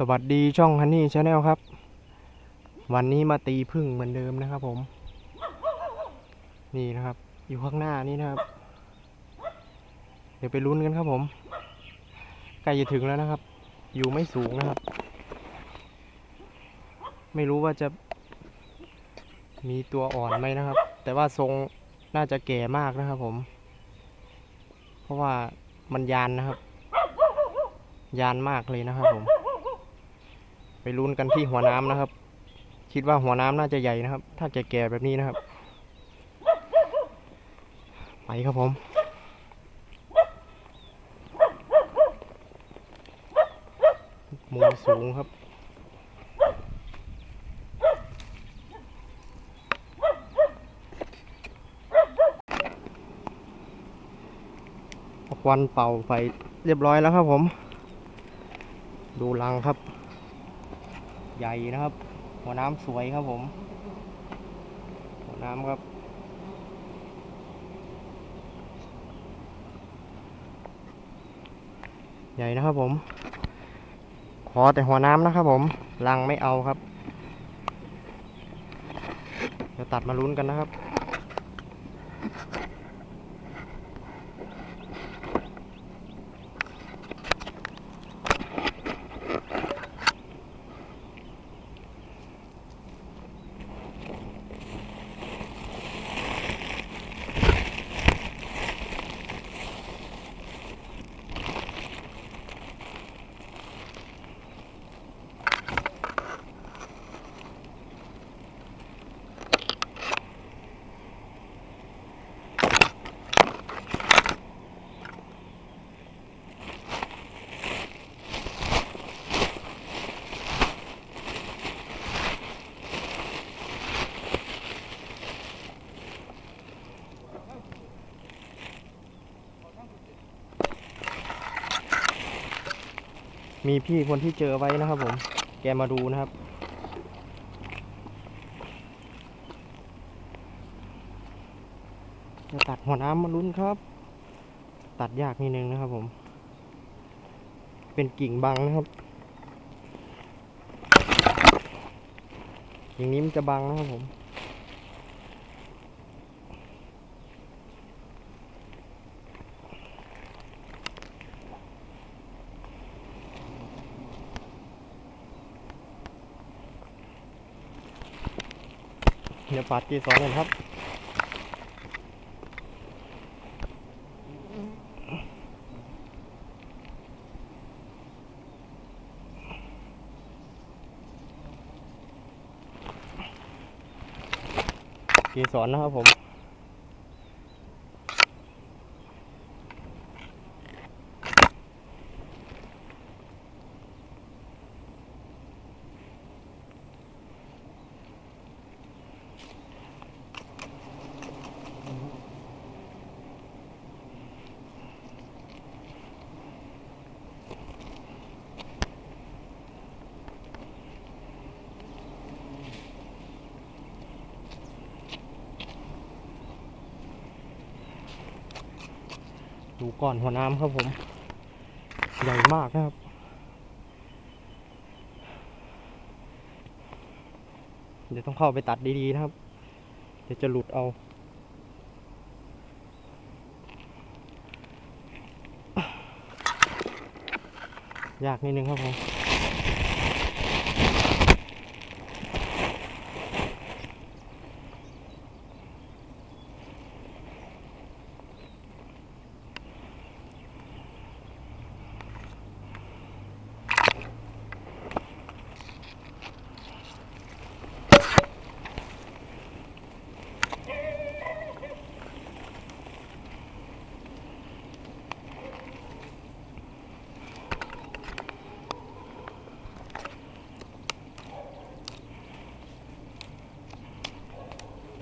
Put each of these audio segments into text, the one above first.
สวัสดีช่องฮันนี่ชาแนลครับ วันนี้มาตีพึ่งเหมือนเดิมนะครับผม นี่นะครับ อยู่ข้างหน้านี่นะครับ เดี๋ยวไปลุ้นกันครับผม ใกล้จะถึงแล้วนะครับ อยู่ไม่สูงนะครับ ไม่รู้ว่าจะมีตัวอ่อนไหมนะครับ แต่ว่าทรงน่าจะแก่มากนะครับผม เพราะว่ามันยานนะครับ ยานมากเลยนะครับผม ไปลุ้นกันที่หัวน้ำนะครับ คิดว่าหัวน้ำน่าจะใหญ่นะครับ ถ้าแก่ๆแบบนี้นะครับ ไปครับผมมุมสูงครับควันเป่าไปเรียบร้อยแล้วครับผม ดูรังครับ ใหญ่นะครับ หัวน้ำสวยครับผม หัวน้ำครับ ใหญ่นะครับผม ขอแต่หัวน้ำนะครับผมรังไม่เอาครับ เดี๋ยวตัดมาลุ้นกันนะครับ มีพี่คนที่เจอไว้นะครับผม แกมาดูนะครับ จะตัดหัวน้ำมาลุ้นครับ ตัดยากนิดนึงนะครับผม เป็นกิ่งบังนะครับอย่างนี้มันจะบังนะครับผม ดี๋ยวปาดกีสองกันครับกีสอนนะครับผม ดูก่อนหัวน้ำครับผม ใหญ่มากนะครับ เดี๋ยวต้องเข้าไปตัดดีๆนะครับ เดี๋ยวจะหลุดเอายากนิดนึงครับผม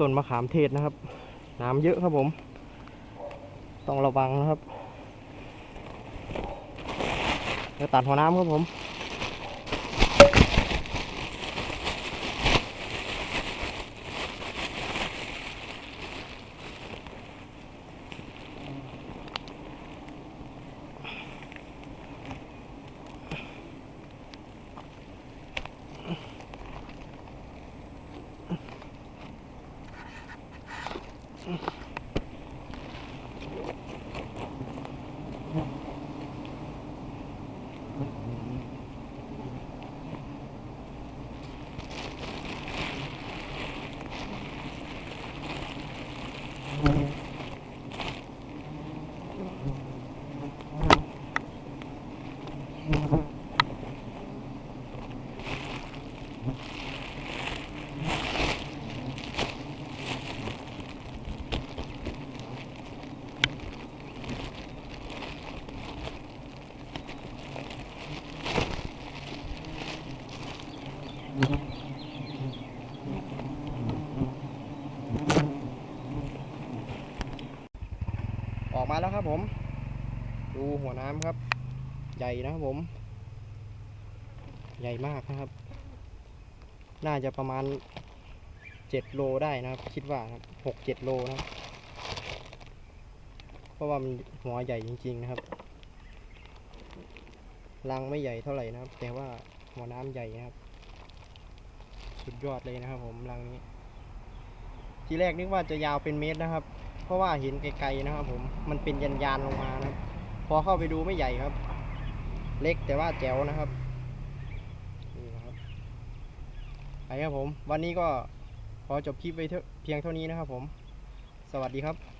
ต้นมะขามเทศนะครับ น้ำเยอะครับผม ต้องระวังนะครับจะตัดหัวน้ำครับผม ออกมาแล้วครับผม ดูหัวน้ำครับ ใหญ่นะครับผม ใหญ่มากนะครับ น่าจะประมาณเจ็ดโลได้นะครับ คิดว่าหกเจ็ดโลนะครับ เพราะว่ามันหัวใหญ่จริง ๆนะครับรังไม่ใหญ่เท่าไหร่นะครับ แต่ว่าหัวน้ำใหญ่นะครับ สุดยอดเลยนะครับ ผมรังนี้ ทีแรกนึกว่าจะยาวเป็นเมตรนะครับ เพราะว่าเห็นไกลๆนะครับ ผมมันเป็นยันยานลงมานะครับ พอเข้าไปดูไม่ใหญ่ครับ เล็กแต่ว่าแจ๋วนะครับนี่นะครับไปครับผม วันนี้ก็ขอจบคลิปไว้เท่าเพียงเท่านี้นะครับผม สวัสดีครับ